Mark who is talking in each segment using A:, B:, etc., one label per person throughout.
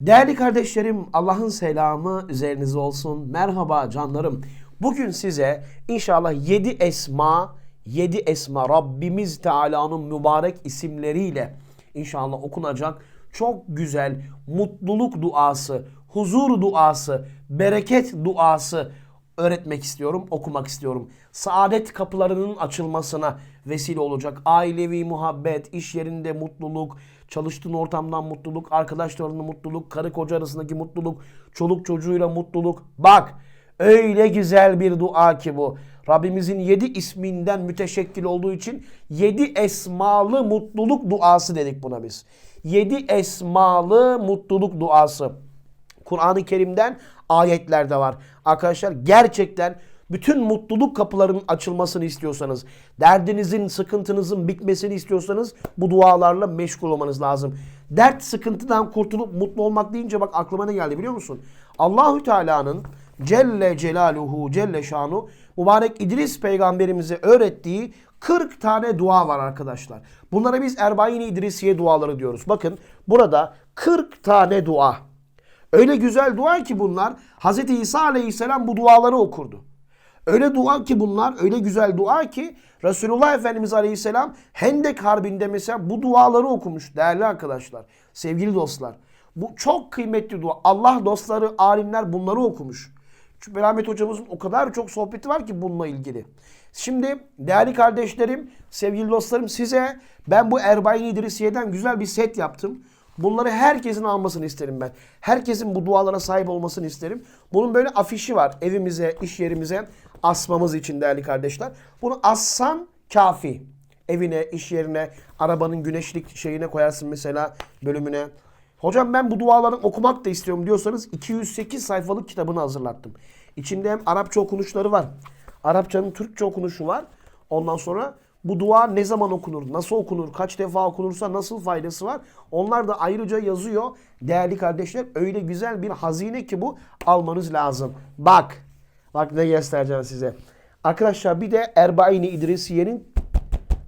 A: Değerli kardeşlerim, Allah'ın selamı üzerinize olsun. Merhaba canlarım. Bugün size inşallah 7 esma, 7 esma Rabbimiz Teala'nın mübarek isimleriyle inşallah okunacak çok güzel mutluluk duası, huzur duası, bereket duası öğretmek istiyorum, okumak istiyorum. Saadet kapılarının açılmasına vesile olacak. Ailevi muhabbet, iş yerinde mutluluk, çalıştığın ortamdan mutluluk, arkadaşlarınla mutluluk, karı koca arasındaki mutluluk, çoluk çocuğuyla mutluluk. Bak öyle güzel bir dua ki bu. Rabbimizin yedi isminden müteşekkil olduğu için yedi esmalı mutluluk duası dedik buna biz. Yedi esmalı mutluluk duası. Kur'an-ı Kerim'den ayetlerde var. Arkadaşlar gerçekten bütün mutluluk kapılarının açılmasını istiyorsanız, derdinizin, sıkıntınızın bitmesini istiyorsanız bu dualarla meşgul olmanız lazım. Dert, sıkıntıdan kurtulup mutlu olmak deyince bak aklıma ne geldi biliyor musun? Allahü Teala'nın Celle Celaluhu Celle Şanu mübarek İdris peygamberimize öğrettiği 40 tane dua var arkadaşlar. Bunlara biz Erbain-i İdrisiye duaları diyoruz. Bakın burada 40 tane dua. Öyle güzel dua ki bunlar. Hz. İsa aleyhisselam bu duaları okurdu. Öyle dua ki bunlar, öyle güzel dua ki Resulullah Efendimiz Aleyhisselam Hendek Harbi'nde mesela bu duaları okumuş değerli arkadaşlar, sevgili dostlar. Bu çok kıymetli dua. Allah dostları, alimler bunları okumuş. Çünkü Rahmet hocamızın o kadar çok sohbeti var ki bununla ilgili. Şimdi değerli kardeşlerim, sevgili dostlarım size ben bu Erbain İdrisiye'den güzel bir set yaptım. Bunları herkesin almasını isterim ben. Herkesin bu dualara sahip olmasını isterim. Bunun böyle afişi var evimize, iş yerimize asmamız için değerli kardeşler. Bunu assan kafi. Evine, iş yerine, arabanın güneşlik şeyine koyarsın mesela bölümüne. Hocam ben bu duaları okumak da istiyorum diyorsanız 208 sayfalık kitabını hazırlattım. İçinde hem Arapça okunuşları var. Arapçanın Türkçe okunuşu var. Ondan sonra bu dua ne zaman okunur, nasıl okunur, kaç defa okunursa nasıl faydası var. Onlar da ayrıca yazıyor. Değerli kardeşler öyle güzel bir hazine ki bu almanız lazım. Bak, bak ne göstereceğim size. Arkadaşlar bir de Erbaini İdrisiye'nin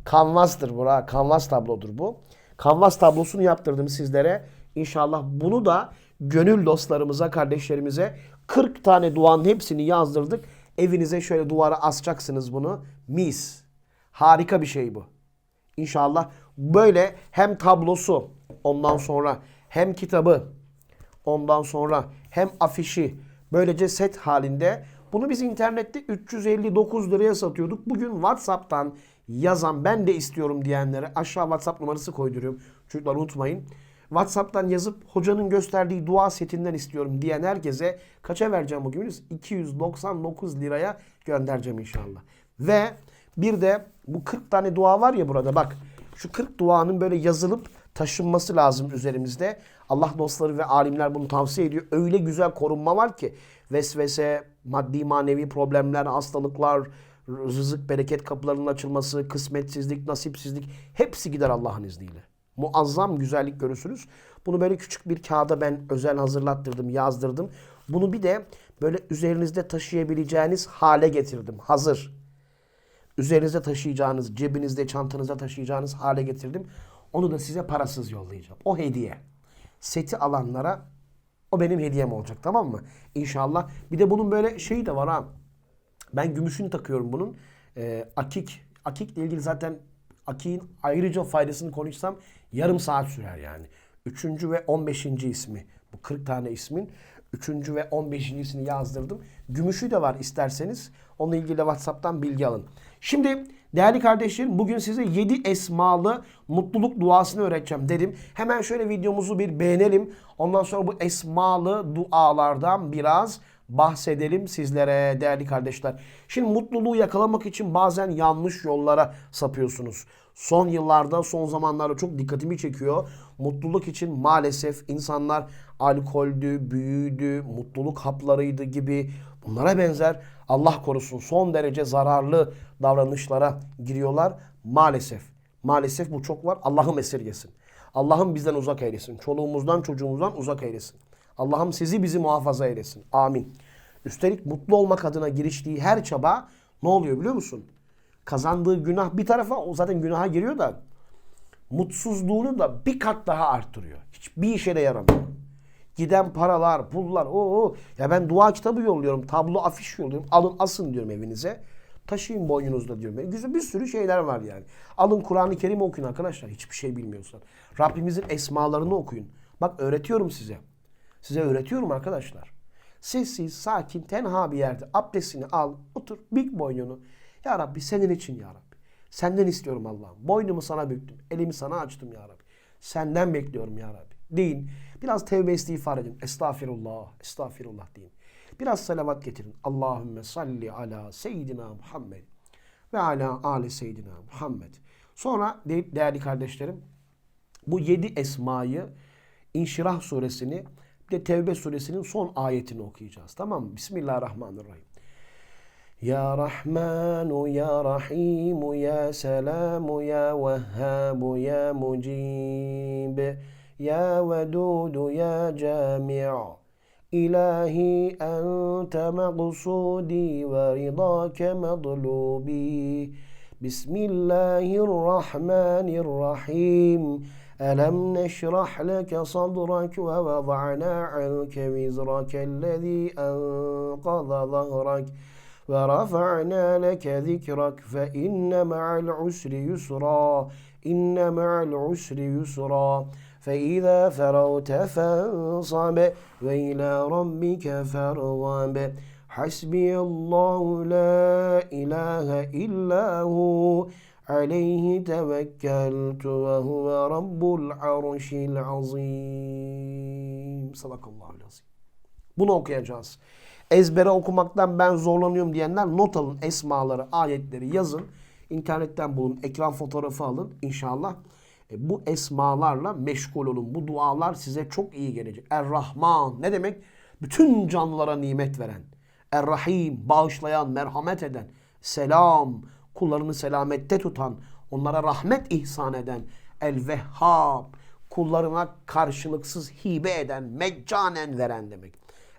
A: kanvastır bu. Kanvas tablodur bu. Kanvas tablosunu yaptırdım sizlere. İnşallah bunu da gönül dostlarımıza, kardeşlerimize 40 tane duanın hepsini yazdırdık. Evinize şöyle duvara asacaksınız bunu. Mis. Harika bir şey bu. İnşallah böyle hem tablosu ondan sonra hem kitabı ondan sonra hem afişi böylece set halinde bunu biz internette 359 liraya satıyorduk. Bugün WhatsApp'tan yazan ben de istiyorum diyenlere aşağı WhatsApp numarası koyduruyorum. Çocuklar unutmayın. WhatsApp'tan yazıp hocanın gösterdiği dua setinden istiyorum diyen herkese kaça vereceğim bugün? biliyor musun? 299 liraya göndereceğim inşallah. Ve bir de bu 40 tane dua var ya burada bak. Şu 40 duanın böyle yazılıp taşınması lazım üzerimizde. Allah dostları ve alimler bunu tavsiye ediyor. Öyle güzel korunma var ki vesvese, maddi manevi problemler, hastalıklar, rızık bereket kapılarının açılması, kısmetsizlik, nasipsizlik hepsi gider Allah'ın izniyle. Muazzam güzellik görürsünüz. Bunu böyle küçük bir kağıda ben özel hazırlattırdım, yazdırdım. Bunu bir de böyle üzerinizde taşıyabileceğiniz hale getirdim. Hazır üzerinizde taşıyacağınız, cebinizde, çantanızda taşıyacağınız hale getirdim. Onu da size parasız yollayacağım. O hediye. Seti alanlara o benim hediyem olacak tamam mı? İnşallah. Bir de bunun böyle şeyi de var ha. Ben gümüşünü takıyorum bunun. Ee, akik. Akikle ilgili zaten akiğin ayrıca faydasını konuşsam yarım saat sürer yani. Üçüncü ve on beşinci ismi. Bu 40 tane ismin. Üçüncü ve on beşincisini yazdırdım. Gümüşü de var isterseniz. Onunla ilgili de WhatsApp'tan bilgi alın. Şimdi değerli kardeşlerim bugün size 7 esmalı mutluluk duasını öğreteceğim dedim. Hemen şöyle videomuzu bir beğenelim. Ondan sonra bu esmalı dualardan biraz bahsedelim sizlere değerli kardeşler. Şimdi mutluluğu yakalamak için bazen yanlış yollara sapıyorsunuz. Son yıllarda, son zamanlarda çok dikkatimi çekiyor. Mutluluk için maalesef insanlar alkoldü, büyüydü, mutluluk haplarıydı gibi bunlara benzer Allah korusun son derece zararlı davranışlara giriyorlar. Maalesef. Maalesef bu çok var. Allah'ım esirgesin. Allah'ım bizden uzak eylesin. Çoluğumuzdan çocuğumuzdan uzak eylesin. Allah'ım sizi bizi muhafaza eylesin. Amin. Üstelik mutlu olmak adına giriştiği her çaba ne oluyor biliyor musun? Kazandığı günah bir tarafa o zaten günaha giriyor da mutsuzluğunu da bir kat daha arttırıyor. Hiçbir işe de yaramıyor. Giden paralar, pullar. Oo. Ya ben dua kitabı yolluyorum. Tablo afiş yolluyorum. Alın asın diyorum evinize. Taşıyın boynunuzda diyorum. Güzel bir sürü şeyler var yani. Alın Kur'an-ı Kerim okuyun arkadaşlar. Hiçbir şey bilmiyorsan. Rabbimizin esmalarını okuyun. Bak öğretiyorum size. Size öğretiyorum arkadaşlar. Sessiz, sakin, tenha bir yerde abdestini al, otur, bik boynunu. Ya Rabbi senin için ya Rabbi. Senden istiyorum Allah'ım. Boynumu sana büktüm. Elimi sana açtım ya Rabbi. Senden bekliyorum ya Rabbi. Deyin. Biraz tevbe istiğfar edin. Estağfirullah, estağfirullah deyin. Biraz salavat getirin. Allahümme salli ala seyyidina Muhammed ve ala ali seyyidina Muhammed. Sonra de- değerli kardeşlerim bu yedi esmayı İnşirah suresini de Tevbe suresinin son ayetini okuyacağız. Tamam mı? Bismillahirrahmanirrahim. يا رحمن يا رحيم يا سلام يا وهاب يا مجيب يا ودود يا جامع. إلهي أنت مقصودي ورضاك مطلوبي. بسم الله الرحمن الرحيم. ألم نشرح لك صدرك ووضعنا عنك وزرك الذي أنقض ظهرك؟ ورفعنا لك ذكرك فإن مع العسر يسرا إن مع العسر يسرا فإذا فرغت فانصب وإلى ربك فارغب حسبي الله لا إله إلا هو عليه توكلت وهو رب العرش العظيم Sadakallahu azim. Bunu okuyacağız. Ezbere okumaktan ben zorlanıyorum diyenler not alın esmaları, ayetleri yazın. İnternetten bulun, ekran fotoğrafı alın inşallah. E, bu esmalarla meşgul olun. Bu dualar size çok iyi gelecek. Er-Rahman ne demek? Bütün canlılara nimet veren. Er-Rahim bağışlayan, merhamet eden. Selam kullarını selamette tutan, onlara rahmet ihsan eden. El-Vehhab kullarına karşılıksız hibe eden, meccanen veren demek.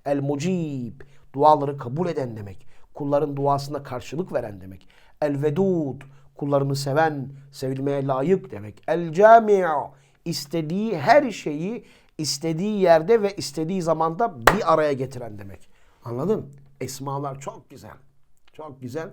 A: El-Mucib duaları kabul eden demek. Kulların duasına karşılık veren demek. El-Vedud kullarını seven, sevilmeye layık demek. El-Cami'u istediği her şeyi istediği yerde ve istediği zamanda bir araya getiren demek. Anladın? Esmalar çok güzel. Çok güzel.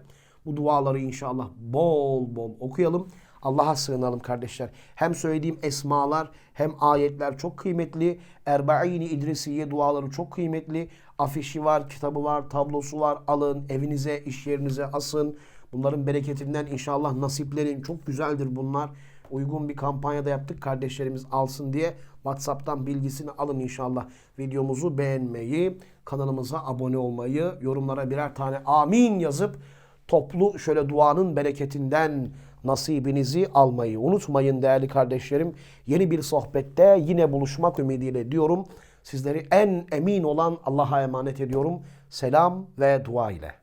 A: Bu duaları inşallah bol bol okuyalım. Allah'a sığınalım kardeşler. Hem söylediğim esmalar hem ayetler çok kıymetli. Erbaini İdrisiye duaları çok kıymetli. Afişi var, kitabı var, tablosu var. Alın, evinize, iş yerinize asın. Bunların bereketinden inşallah nasiplerin çok güzeldir bunlar. Uygun bir kampanyada yaptık kardeşlerimiz alsın diye. WhatsApp'tan bilgisini alın inşallah. Videomuzu beğenmeyi, kanalımıza abone olmayı, yorumlara birer tane amin yazıp toplu şöyle duanın bereketinden nasibinizi almayı unutmayın değerli kardeşlerim. Yeni bir sohbette yine buluşmak ümidiyle diyorum. Sizleri en emin olan Allah'a emanet ediyorum. Selam ve dua ile.